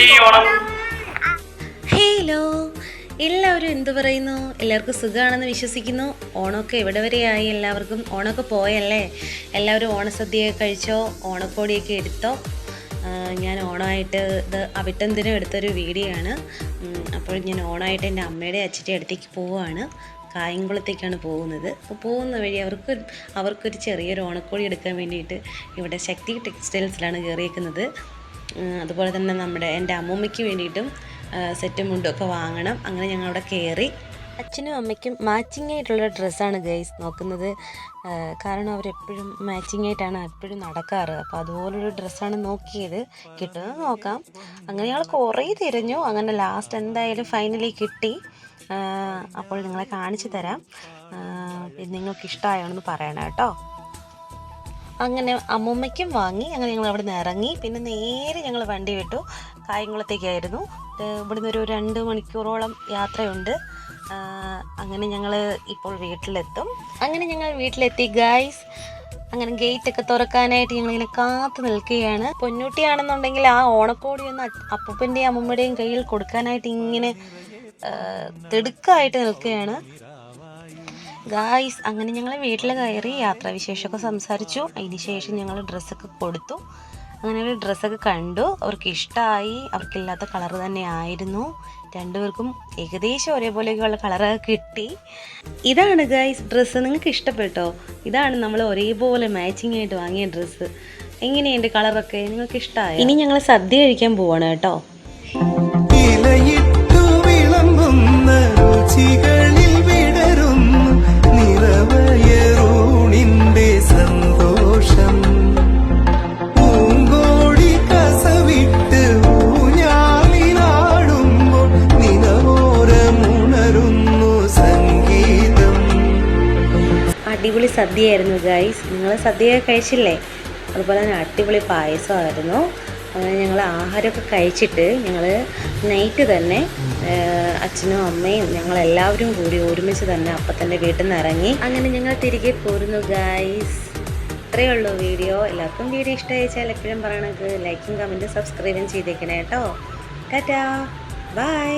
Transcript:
Onam hello. എല്ലാവരും എന്തു പറയുന്നു? എല്ലാവർക്കും സുഖമാണെന്ന് വിശ്വസിക്കുന്നു. ഓണമൊക്കെ എവിടെ വരെയായി? എല്ലാവർക്കും ഓണമൊക്കെ പോയല്ലേ? എല്ലാവരും ഓണസദ്യയൊക്കെ കഴിച്ചോ? ഓണക്കോടിയൊക്കെ എടുത്തോ? ഞാൻ ഓണമായിട്ട് ഇത് അവിട്ടന്തിനും എടുത്തൊരു വീഡിയോ ആണ് അപ്പോൾ ഞാൻ ഓണമായിട്ട് എന്റെ അമ്മയുടെ അച്ഛന്റെ അടുത്തേക്ക് പോവുകയാണ്. കായംകുളത്തേക്കാണ് പോകുന്നത്. അപ്പോൾ പോകുന്ന വഴി അവർക്ക് അവർക്കൊരു ചെറിയൊരു ഓണക്കോടി എടുക്കാൻ വേണ്ടിയിട്ട് ഇവിടെ ശക്തി ടെക്സ്റ്റൈൽസിലാണ് കയറിയേക്കുന്നത്. അതുപോലെ തന്നെ നമ്മുടെ എന്റെ അമ്മൂമ്മയ്ക്ക് വേണ്ടിയിട്ടും സെറ്റും മുണ്ടും ഒക്കെ വാങ്ങണം. അങ്ങനെ ഞങ്ങൾ അവിടെ കയറി. അച്ഛനും അമ്മയ്ക്കും മാച്ചിങ് ആയിട്ടുള്ള ഡ്രസ്സാണ് ഗൈസ് നോക്കുന്നത്. കാരണം അവരെപ്പോഴും മാച്ചിങ് ആയിട്ടാണ് എപ്പോഴും നടക്കാറ്. അപ്പോൾ അതുപോലൊരു ഡ്രസ്സാണ് നോക്കിയത്. കിട്ടുന്നത് നോക്കാം. അങ്ങനെ ഞങ്ങൾ കുറേ തിരഞ്ഞു. അങ്ങനെ ലാസ്റ്റ് എന്തായാലും ഫൈനലി കിട്ടി. അപ്പോൾ നിങ്ങളെ കാണിച്ചു തരാം. നിങ്ങൾക്ക് ഇഷ്ടമായോന്ന് പറയണം കേട്ടോ. അങ്ങനെ അമ്മൂമ്മയ്ക്കും വാങ്ങി അങ്ങനെ ഞങ്ങൾ അവിടെ നിന്ന് ഇറങ്ങി. പിന്നെ നേരെ ഞങ്ങൾ വണ്ടി വിട്ടു. കായംകുളത്തേക്കായിരുന്നു. ഇവിടുന്ന് ഒരു രണ്ട് മണിക്കൂറോളം യാത്രയുണ്ട്. അങ്ങനെ ഞങ്ങൾ ഇപ്പോൾ വീട്ടിലെത്തും. അങ്ങനെ ഞങ്ങൾ വീട്ടിലെത്തി ഗായ്സ് അങ്ങനെ ഗേറ്റ് ഒക്കെ തുറക്കാനായിട്ട് ഞങ്ങളിങ്ങനെ കാത്തു നിൽക്കുകയാണ്. പൊന്നൂട്ടിയാണെന്നുണ്ടെങ്കിൽ ആ ഓണക്കോടി ഒന്ന് അപ്പൂപ്പന്റെയും അമ്മൂമ്മയുടെയും കയ്യിൽ കൊടുക്കാനായിട്ട് ഇങ്ങനെ തിടുക്കായിട്ട് നിൽക്കുകയാണ്. ഗായ്സ് അങ്ങനെ ഞങ്ങൾ വീട്ടിൽ കയറി യാത്രാവിശേഷമൊക്കെ സംസാരിച്ചു. അതിന് ശേഷം ഞങ്ങൾ ഡ്രസ്സൊക്കെ കൊടുത്തു. അങ്ങനെ ഒരു ഡ്രസ്സൊക്കെ കണ്ടു. അവർക്ക് ഇഷ്ടമായി അവർക്കില്ലാത്ത കളർ തന്നെ ആയിരുന്നു. രണ്ടുപേർക്കും ഏകദേശം ഒരേപോലെയൊക്കെയുള്ള കളറൊക്കെ കിട്ടി. ഇതാണ് ഗായ്സ് ഡ്രസ്സ് നിങ്ങൾക്ക് ഇഷ്ടപ്പെട്ടോ? ഇതാണ് നമ്മൾ ഒരേപോലെ മാച്ചിങ് ആയിട്ട് വാങ്ങിയ ഡ്രസ്സ് എങ്ങനെയുണ്ട് കളറൊക്കെ? നിങ്ങൾക്ക് ഇഷ്ടമായി ഇനി ഞങ്ങൾ സദ്യ കഴിക്കാൻ പോവാണ് കേട്ടോ. ഇലയിട്ടു വിളമ്പുന്ന രുചികളിൽ അടിപൊളി സദ്യയായിരുന്നു ഗൈസ് നിങ്ങൾ സദ്യ കഴിച്ചില്ലേ? അതുപോലെ തന്നെ അടിപൊളി പായസമായിരുന്നു. അങ്ങനെ ഞങ്ങൾ ആഹാരമൊക്കെ കഴിച്ചിട്ട് ഞങ്ങൾ നൈറ്റ് തന്നെ അച്ഛനും അമ്മയും ഞങ്ങൾ എല്ലാവരും കൂടി ഒരുമിച്ച് തന്നെ അപ്പം തന്നെ വീട്ടിൽ നിന്ന് ഇറങ്ങി. അങ്ങനെ ഞങ്ങൾ തിരികെ പോരുന്നു ഗൈസ് ഇത്രയേ ഉള്ളൂ വീഡിയോ. എല്ലാവർക്കും വീഡിയോ ഇഷ്ടമായിച്ചാൽ എപ്പോഴും പറയണത് ലൈക്കും കമന്റും സബ്സ്ക്രൈബും ചെയ്തേക്കണേ കേട്ടോ. ടാറ്റാ. ബൈ